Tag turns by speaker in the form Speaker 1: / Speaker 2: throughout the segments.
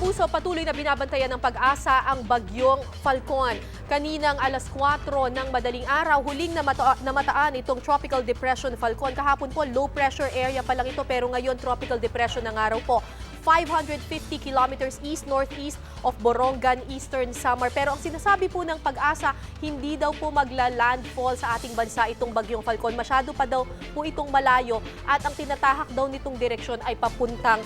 Speaker 1: kapuso, patuloy na binabantayan ng pag-asa ang bagyong Falcon. Kaninang alas 4 ng madaling araw, huling namata- namataan itong Tropical Depression Falcon. Kahapon po, low pressure area pa lang ito, pero ngayon Tropical Depression ng araw po. 550 kilometers east-northeast of Borongan, Eastern Samar. Pero ang sinasabi po ng pag-asa, hindi daw po magla-landfall sa ating bansa itong bagyong Falcon. Masyado pa daw po itong malayo at ang tinatahak daw nitong direksyon ay papuntang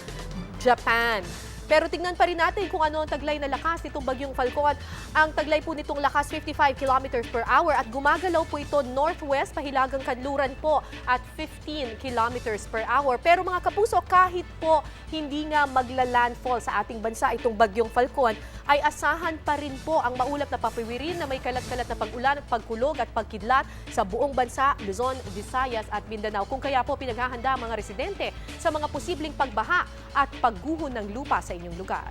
Speaker 1: Japan. Pero tingnan pa rin natin kung ano ang taglay na lakas nitong bagyong Falcon. Ang taglay po nitong lakas 55 kilometers per hour at gumagalaw po ito northwest pahilagang kanluran po at 15 kilometers per hour. Pero mga kapuso, kahit po hindi nga magla-landfall sa ating bansa itong bagyong Falcon, ay asahan pa rin po ang maulap na papiwirin na may kalat-kalat na pag-ulan at pagkulog at pagkidlat sa buong bansa, Luzon, Visayas at Mindanao. Kung kaya po pinaghahanda mga residente sa mga posibleng pagbaha at pagguho ng lupa sa inyong lugar.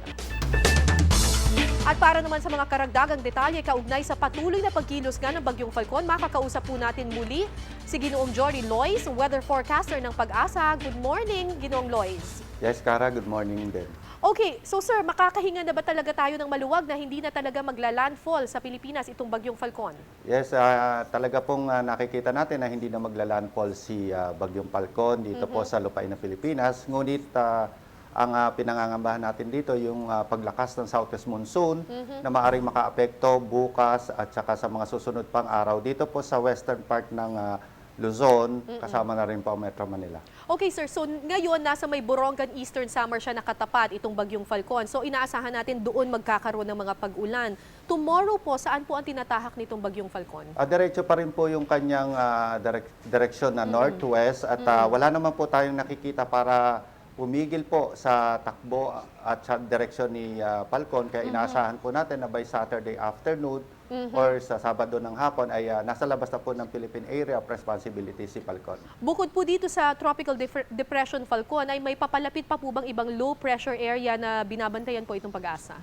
Speaker 1: At para naman sa mga karagdagang detalye kaugnay sa patuloy na pagkilos nga ng Bagyong Falcon, makakausap po natin muli si Ginoong Jory Lois, weather forecaster ng Pag-asa. Good morning, Ginoong Lois.
Speaker 2: Yes, Kara, good morning din.
Speaker 1: Okay, so sir, makakahinga na ba talaga tayo ng maluwag na hindi na talaga magla-landfall sa Pilipinas itong Bagyong Falcon?
Speaker 2: Yes, ah, talaga pong ah, nakikita natin na hindi na magla-landfall si ah, Bagyong Falcon dito po sa lupain ng Pilipinas. Ngunit ah, ang ah, pinangangambahan natin dito yung ah, paglakas ng southwest monsoon na maaaring makaapekto bukas at saka sa mga susunod pang araw dito po sa western part ng ah, Luzon, kasama na rin po ang Metro Manila.
Speaker 1: Okay sir, so ngayon nasa may Borongan Eastern Summer siya nakatapat itong Bagyong Falcon. So inaasahan natin doon magkakaroon ng mga pag-ulan. Tomorrow po, saan po ang tinatahak nitong Bagyong Falcon?
Speaker 2: Ah, diretso pa rin po yung kanyang ah, direk- direksyon na northwest at ah, wala naman po tayong nakikita para pumigil po sa takbo at sa direksyon ni ah, Falcon. Kaya inaasahan po natin na by Saturday afternoon or sa Sabado ng hapon ay ah, nasa labas na po ng Philippine Area of Responsibility si Falcon.
Speaker 1: Bukod po dito sa Tropical Def- Depression Falcon, ay may papalapit pa po bang ibang low pressure area na binabantayan po itong pag-asa?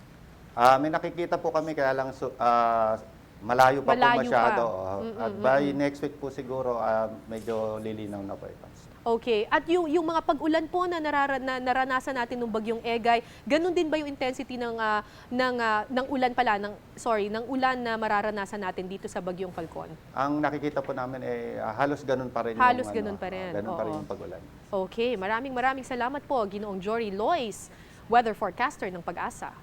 Speaker 2: Ah, may nakikita po kami kaya lang su- ah, malayo pa
Speaker 1: Malayo
Speaker 2: po masyado.
Speaker 1: pa.
Speaker 2: Oh.
Speaker 1: Mm,
Speaker 2: At
Speaker 1: mm,
Speaker 2: by next week po siguro ah, medyo lilinaw na po ito.
Speaker 1: Okay. At yung, yung mga pag-ulan po na, narara, na naranasan natin nung bagyong Egay, ganun din ba yung intensity ng, ah, ng, ah, ng ulan pala, ng, sorry, ng ulan na mararanasan natin dito sa bagyong Falcon?
Speaker 2: Ang nakikita po namin eh ah, halos ganun pa rin
Speaker 1: Halos
Speaker 2: yung,
Speaker 1: ganun pa rin,
Speaker 2: ah, ganun pa rin
Speaker 1: oo.
Speaker 2: yung pag-ulan.
Speaker 1: Okay. Maraming maraming salamat po, Ginoong Jory Lois, weather forecaster ng Pag-asa.